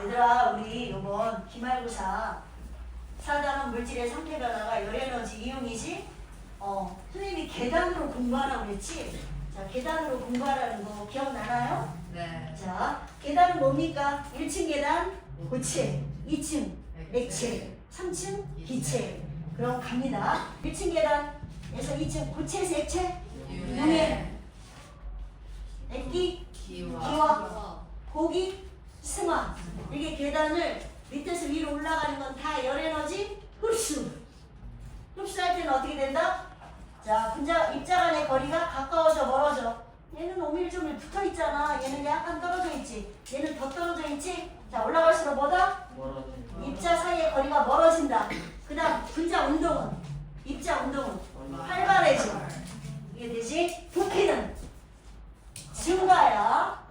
얘들아 우리 이번 기말고사 사단원 물질의 상태 변화가 열에너지 이용이지? 어 선생님이 계단으로 공부하라고 그랬지? 자 계단으로 공부하라는 거 기억나나요? 네. 자 계단은 뭡니까? 1층 계단 고체 2층 액체 3층 기체 그럼 갑니다 1층 계단에서 2층 고체에서 액체 용해 액기 기와. 고기 계단을 밑에서 위로 올라가는 건 다 열에너지 흡수. 흡수할 때는 어떻게 된다? 자 분자 입자 간의 거리가 가까워져 멀어져. 얘는 오밀조밀 붙어 있잖아. 얘는 약간 떨어져 있지. 얘는 더 떨어져 있지? 자 올라갈수록 뭐다? 입자 사이의 거리가 멀어진다. 그 다음 분자 운동은 입자 운동은 활발해져 이게 되지? 부피는 증가야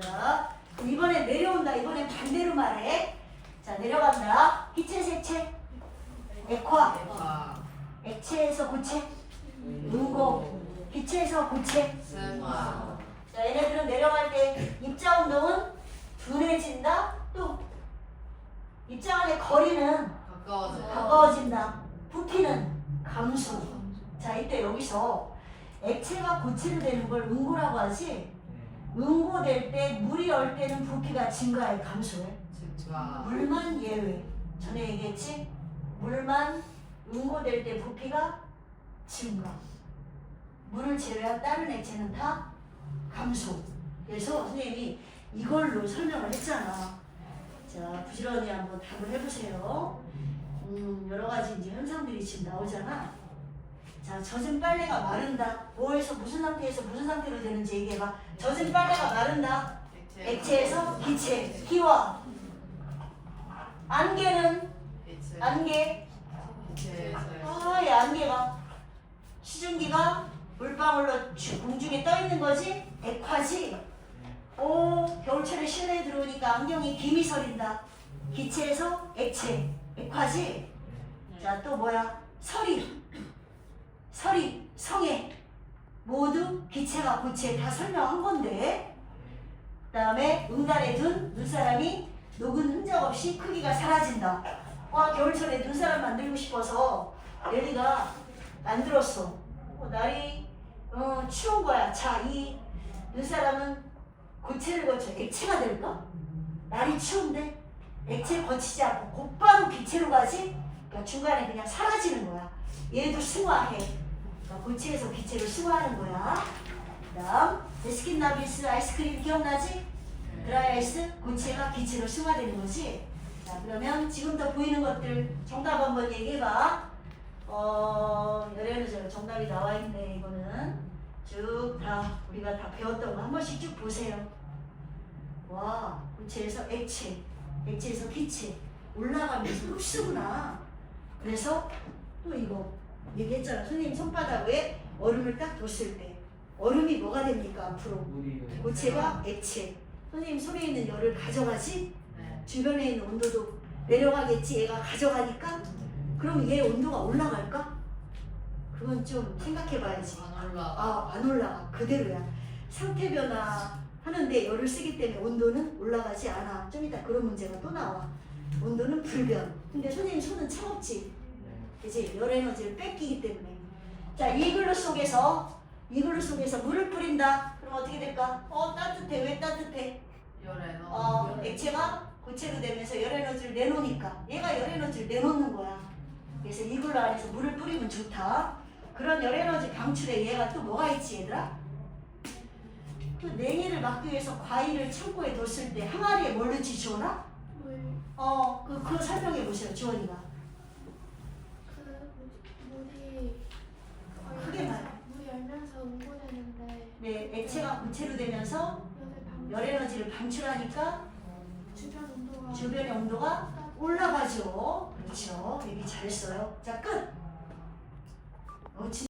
자, 그럼 이번에 내려온다. 반대로 말해. 자, 내려간다. 기체, 색체, 액화. 액체에서 고체, 응고, 기체에서 고체. 승화. 자, 얘네들은 내려갈 때 입자 운동은 둔해진다. 또 입자 간의 거리는 가까워져. 가까워진다. 부피는 감소. 자, 이때 여기서 액체가 고체로 되는 걸 응고라고 하지. 응고될 때 물이 얼 때는 부피가 증가해 감소해. 증가. 물만 예외. 전에 얘기했지? 물만 응고될 때 부피가 증가. 물을 제외한 다른 액체는 다 감소. 그래서 선생님이 이걸로 설명을 했잖아. 자, 부지런히 한번 답을 해보세요. 음, 여러 가지 이제 현상들이 지금 나오잖아. 자, 젖은 빨래가 마른다. 뭐에서 무슨 상태에서 무슨 상태로 되는지 얘기해봐. 젖은 빨래가 마른다. 액체에서 기체, 기화. 안개는. 안개. 아, 이 안개가 수증기가 물방울로 주- 공중에 떠 있는 거지. 액화지. 오, 겨울철에 실내에 들어오니까 안경이 김이 서린다. 기체에서 액체, 액화지. 자, 또 뭐야? 서리. 서리, 성에. 모두 기체가 고체 다 설명한 건데. 그 다음에 응달에 둔 눈사람이 녹은 흔적 없이 크기가 사라진다. 와, 겨울철에 눈사람 만들고 싶어서 레리가 만들었어. 어, 날이 어, 추운 거야. 자, 이 눈사람은 고체를 거쳐 액체가 될까? 날이 추운데 액체 거치지 않고 곧바로 기체로 가지? 그러니까 중간에 그냥 사라지는 거야. 얘도 승화해. 그러니까 고체에서 기체로 승화하는 거야. 그 다음 베스킨라빈스 아이스크림 기억나지? 드라이 아이스 고체가 기체로 승화되는 거지. 자 그러면 지금부터 보이는 것들 정답 한번 얘기해봐. 어 제가 정답이 나와 있네 이거는 쭉 다 우리가 다 배웠던 거 한 번씩 쭉 보세요. 와 고체에서 액체, 액체에서 기체 올라가면서 흡수구나. 그래서 또 이거 얘기했잖아. 선생님 손바닥 에 얼음을 딱 뒀을 때 얼음이 뭐가 됩니까 앞으로? 고체가 액체. 선생님 손에 있는 열을 가져가지? 네. 주변에 있는 온도도 내려가겠지 얘가 가져가니까? 그럼 얘 온도가 올라갈까? 그건 좀 생각해 봐야지. 안 올라가. 아, 안 올라가. 그대로야. 상태 변화 하는데 열을 쓰기 때문에 온도는 올라가지 않아. 좀 이따 그런 문제가 또 나와. 온도는 불변. 근데 선생님 손은 차갑지? 그지? 열 에너지를 뺏기기 때문에. 자, 이 글루 속에서, 이 글루 속에서 물을 뿌린다. 그럼 어떻게 될까? 어, 따뜻해. 왜 따뜻해? 열 에너. 어, 액체가 고체로 되면서 열 에너지를 내놓으니까 얘가 열 에너지를 내놓는 거야. 그래서 이 글루 안에서 물을 뿌리면 좋다. 그런 열 에너지 방출에 얘가 또 뭐가 있지 얘들아? 또 냉이를 막기 위해서 과일을 창고에 뒀을 때 항아리에 뭘 넣지 주원아? 물, 어, 그, 그거 설명해 보세요 주원이가. 그 물- 물이 크게 말해. 물이 열면서 응고되는데 네, 액체가 방열 에너지를 방출하니까 주변 온도가 주변의 온도가 올라가죠. 그렇죠. 얘기 잘했어요. 자, 끝. 어, 진-